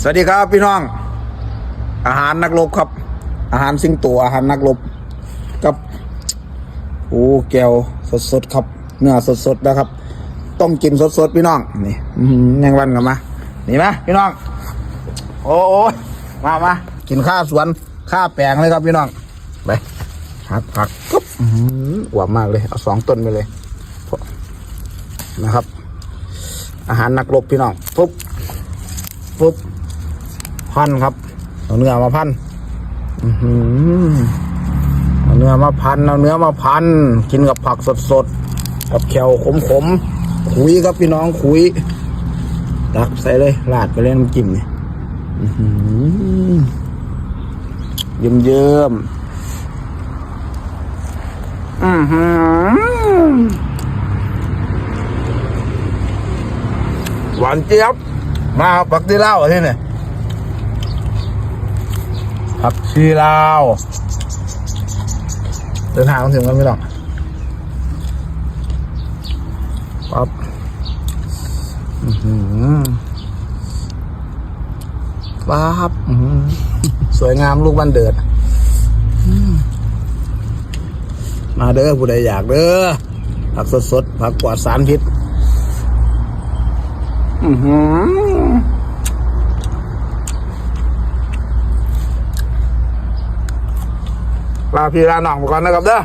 สวัสดีครับพี่น้อง อาหารนักรบครับ อาหารสิงโตอาหารนักรบกับโอ้แก้วสดๆครับ เนื้อสดๆนะครับ ต้มกินสดๆพี่น้องนี่ยังวันกันมานี่ไหมพี่น้อง โอ้โอมามากินข้าวสวนข้าวแปลงเลยครับพี่น้องไปหักผักกุ๊บหืออวมากเลยเอาสองต้นไปเลยนะครับ อาหารนักรบพี่น้องปุ๊บปุ๊บ พันครับเอาเนื้อมาพันเอาเนื้อมาพันเอาเนื้อมาพัน กินกับผักสดๆ กับแขวขมๆคุยครับพี่น้องคุยตักใส่เลยราดไปเลยน้ำจิ้มนี่อื้อหือเยิ้มเยิ้มอือหือหวานเจี๊ยบมาปักที่เล่าที่นี่ย ผักชีลาว เดินทางมาถึงแล้วไม่ต้องปั๊บอื้อหือปั๊บอื้อหือสวยงามลูกบ้านเดือดมาเด้อผู้ใดอยากเด้อผักสดๆผักปลอดสารพิษ อือหือ ลาพี่ลาหน่องไปก่อนนะครับเด้อ